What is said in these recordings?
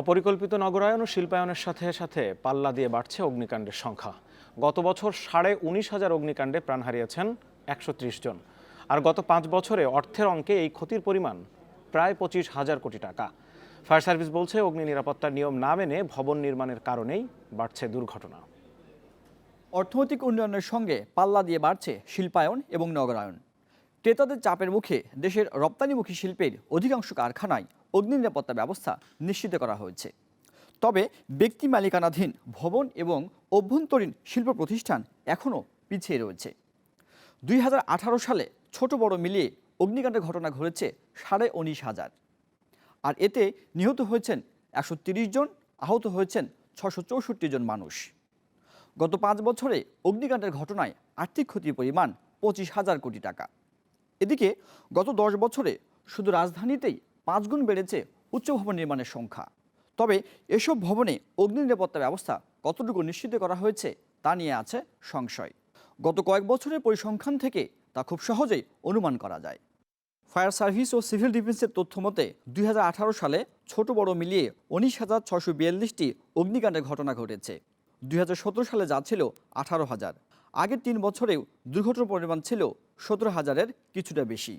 অপরিকল্পিত নগরায়ন ও শিল্পায়নের সাথে সাথে পাল্লা দিয়ে বাড়ছে অগ্নিকাণ্ডের সংখ্যা। গত বছর সাড়ে উনিশ হাজার অগ্নিকাণ্ডে প্রাণ হারিয়েছেন একশো ত্রিশ জন। আর গত পাঁচ বছরে অর্থের অঙ্কে এই ক্ষতির পরিমাণ প্রায় পঁচিশ হাজার কোটি টাকা। ফায়ার সার্ভিস বলছে, অগ্নি নিরাপত্তার নিয়ম না মেনে ভবন নির্মাণের কারণেই বাড়ছে দুর্ঘটনা। অর্থনৈতিক উন্নয়নের সঙ্গে পাল্লা দিয়ে বাড়ছে শিল্পায়ন এবং নগরায়ন। ক্রেতাদের চাপের মুখে দেশের রপ্তানিমুখী শিল্পের অধিকাংশ কারখানায় অগ্নি নিরাপত্তা ব্যবস্থা নিশ্চিত করা হয়েছে। তবে ব্যক্তি মালিকানাধীন ভবন এবং অভ্যন্তরীণ শিল্প প্রতিষ্ঠান এখনও পিছিয়ে রয়েছে। দুই হাজার আঠারো সালে ছোট বড় মিলিয়ে অগ্নিকাণ্ডের ঘটনা ঘটেছে সাড়ে উনিশ হাজার। আর এতে নিহত হয়েছেন একশো জন, আহত হয়েছেন ছশো জন মানুষ। গত পাঁচ বছরে অগ্নিকাণ্ডের ঘটনায় আর্থিক ক্ষতির পরিমাণ পঁচিশ হাজার কোটি টাকা। এদিকে গত দশ বছরে শুধু রাজধানীতেই পাঁচগুণ বেড়েছে উচ্চ ভবন নির্মাণের সংখ্যা। তবে এসব ভবনে অগ্নি নিরাপত্তা ব্যবস্থা কতটুকু নিশ্চিত করা হয়েছে তা নিয়ে আছে সংশয়। গত কয়েক বছরের পরিসংখ্যান থেকে তা খুব সহজেই অনুমান করা যায়। ফায়ার সার্ভিস ও সিভিল ডিফেন্সের তথ্য মতে, দুই হাজার আঠারো সালে ছোট বড় মিলিয়ে উনিশ হাজার ছশো বিয়াল্লিশটি অগ্নিকাণ্ডের ঘটনা ঘটেছে। দুই হাজার সতেরো সালে যা ছিল আঠারো হাজার। আগের তিন বছরেও দুর্ঘটনার পরিমাণ ছিল সতেরো হাজারের কিছুটা বেশি।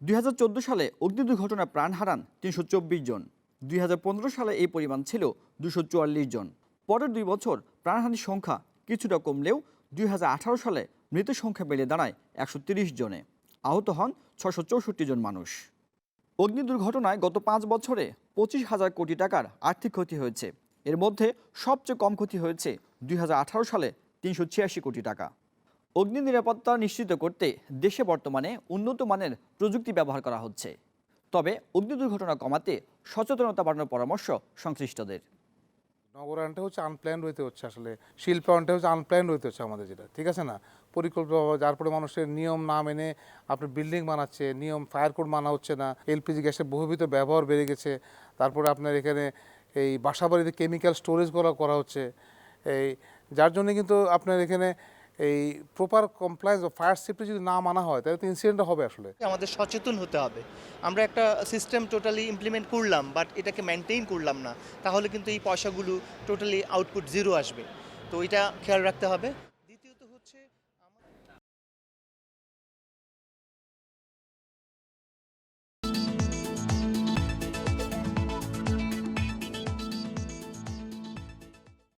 দুই হাজার চোদ্দ সালে অগ্নি দুর্ঘটনায় প্রাণ হারান তিনশো চব্বিশ জন। দুই হাজার পনেরো সালে এই পরিমাণ ছিল দুশো জন। পরের দুই বছর প্রাণহানির সংখ্যা কিছুটা কমলেও দুই হাজার আঠারো সালে মৃত সংখ্যা বেড়ে দাঁড়ায় একশো জনে। আহত হন ছশো জন মানুষ। অগ্নি দুর্ঘটনায় গত পাঁচ বছরে পঁচিশ হাজার কোটি টাকার আর্থিক ক্ষতি হয়েছে। এর মধ্যে সবচেয়ে কম ক্ষতি হয়েছে দুই হাজার আঠারো সালে তিনশো ছিয়াশি কোটি টাকা। অগ্নি নিরাপত্তা নিশ্চিত করতে দেশে বর্তমানে উন্নত মানের প্রযুক্তি ব্যবহার করা হচ্ছে। তবে অগ্নি দুর্ঘটনা কমাতে সচেতনতা বাড়ানোর পরামর্শ সংশ্লিষ্টদের। নগরায়নটা হচ্ছে আনপ্ল্যান রইতে হচ্ছে আসলে। শিল্পায়নটা হচ্ছে আনপ্ল্যান রইতে হচ্ছে আমাদের যেটা, ঠিক আছে না? পরিকল্পিতভাবে যার ফলে মানুষের নিয়ম না মেনে আপনার বিল্ডিং বানাচ্ছে, নিয়ম ফায়ার কোড মানা হচ্ছে না এলপিজি গ্যাসের বহুবিধ ব্যবহার বেড়ে গেছে, তারপরে আপনার এখানে এই বাসাবাড়িতে কেমিক্যাল স্টোরেজ করা করা হচ্ছে, এই যার জন্য কিন্তু আপনার এখানে এই প্রপার কমপ্লায়েন্স ফায়ার সেফটি যদি না মানা হয়, তাহলে তো ইনসিডেন্ট হবে আসলে। আমাদের সচেতন হতে হবে। আমরা একটা সিস্টেম টোটালি ইমপ্লিমেন্ট করলাম বাট এটাকে মেনটেন করলাম না, তাহলে কিন্তু এই পয়সাগুলো টোটালি আউটপুট জিরো আসবে। তো এটা খেয়াল রাখতে হবে।